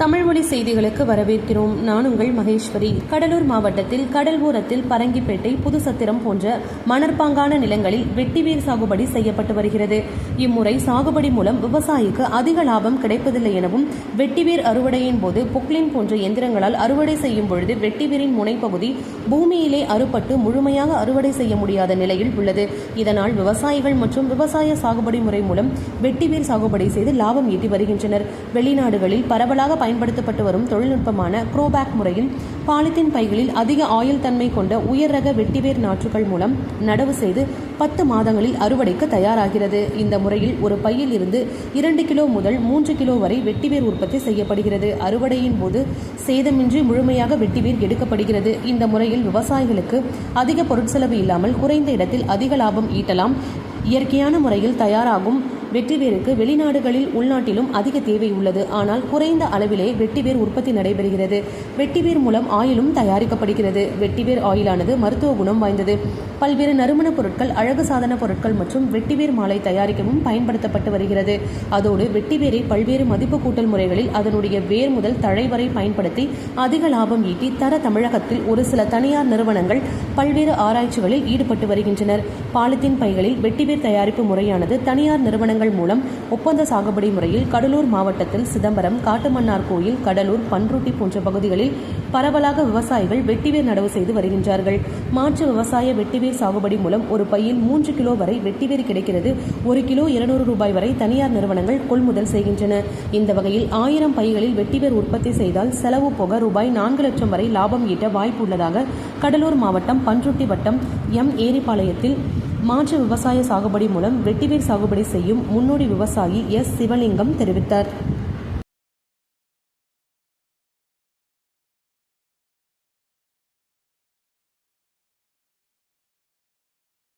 தமிழ்மொழி செய்திகளுக்கு வரவேற்கிறோம். நான் உங்கள் மகேஸ்வரி. கடலூர் மாவட்டத்தில் கடல் ஓரத்தில் பரங்கிப்பேட்டை புதுசத்திரம் போன்ற மணற்பாங்கான நிலங்களில் வெட்டிவேர் சாகுபடி செய்யப்பட்டு வருகிறது. இம்முறை சாகுபடி மூலம் விவசாயிக்கு அதிக லாபம் கிடைப்பதில்லை எனவும் வெட்டிவேர் அறுவடையின் போது பொக்லின் போன்ற எந்திரங்களால் அறுவடை செய்யும் பொழுது வெட்டிவேரின் முனைப்பகுதி பூமியிலே அறுபட்டு முழுமையாக அறுவடை செய்ய முடியாத நிலையில் உள்ளது. இதனால் விவசாயிகள் மற்றும் விவசாய சாகுபடி முறை மூலம் வெட்டிவேர் சாகுபடி செய்து லாபம் ஈட்டி வருகின்றனர். வெளிநாடுகளில் பரவலாக பயன்படுத்தப்பட்டு வரும் தொழில்நுட்பமான குரோபேக் முறையில் பாலித்தீன் பைகளில் அதிக ஆயுள் தன்மை கொண்ட உயர் ரக வெட்டிவேர் நாற்றுகள் மூலம் நடவு செய்து பத்து மாதங்களில் அறுவடைக்கு தயாராகிறது. இந்த முறையில் ஒரு பையில் இருந்து இரண்டு கிலோ முதல் மூன்று கிலோ வரை வெட்டிவேர் உற்பத்தி செய்யப்படுகிறது. அறுவடையின் போது சேதமின்றி முழுமையாக வெட்டிவேர் எடுக்கப்படுகிறது. இந்த முறையில் விவசாயிகளுக்கு அதிக பொருட்செலவு இல்லாமல் குறைந்த இடத்தில் அதிக லாபம் ஈட்டலாம். இயற்கையான முறையில் தயாராகும் வெற்றிவேருக்கு வெளிநாடுகளில் உள்நாட்டிலும் அதிக தேவை உள்ளது. ஆனால் குறைந்த அளவிலே வெட்டிவேர் உற்பத்தி நடைபெறுகிறது. வெட்டிவேர் மூலம் ஆயிலும் தயாரிக்கப்படுகிறது. வெட்டிவேர் ஆயிலானது மருத்துவ குணம் வாய்ந்தது. பல்வேறு நறுமணப் பொருட்கள் அழகு சாதன பொருட்கள் மற்றும் வெட்டிவேர் மாலை தயாரிக்கவும் பயன்படுத்தப்பட்டு வருகிறது. அதோடு வெட்டிவேரை பல்வேறு மதிப்பு கூட்டல் முறைகளில் அதனுடைய வேர் முதல் தழை வரை பயன்படுத்தி அதிக லாபம் ஈட்டி தர தமிழகத்தில் ஒரு சில தனியார் நிறுவனங்கள் பல்வேறு ஆராய்ச்சிகளில் ஈடுபட்டு வருகின்றனர். பாலித்தீன் பைகளில் வெட்டிவேர் தயாரிப்பு முறையானது தனியார் நிறுவனங்கள் நிறுவனங்கள் மூலம் ஒப்பந்த சாகுபடி முறையில் கடலூர் மாவட்டத்தில் சிதம்பரம் காட்டுமன்னார் கோயில் கடலூர் பன்ருட்டி போன்ற பகுதிகளில் பரவலாக விவசாயிகள் வெட்டிவேர் நடவு செய்து வருகின்றார்கள். மாற்று விவசாய வெட்டிவேர் சாகுபடி மூலம் ஒரு பையில் மூன்று கிலோ வரை வெட்டிவேர் கிடைக்கிறது. ஒரு கிலோ இருநூறு ரூபாய் வரை தனியார் நிறுவனங்கள் கொள்முதல் செய்கின்றன. இந்த வகையில் ஆயிரம் பைகளில் வெட்டிவேர் உற்பத்தி செய்தால் செலவு போக ரூபாய் நான்கு லட்சம் வரை லாபம் ஈட்ட வாய்ப்பு உள்ளதாக கடலூர் மாவட்டம் பன்ருட்டி வட்டம் எம் ஏரிபாளையத்தில் மாற்று விவசாய சாகுபடி மூலம் வெட்டிவேர் சாகுபடி செய்யும் முன்னோடி விவசாயி எஸ். சிவலிங்கம் தெரிவித்தார்.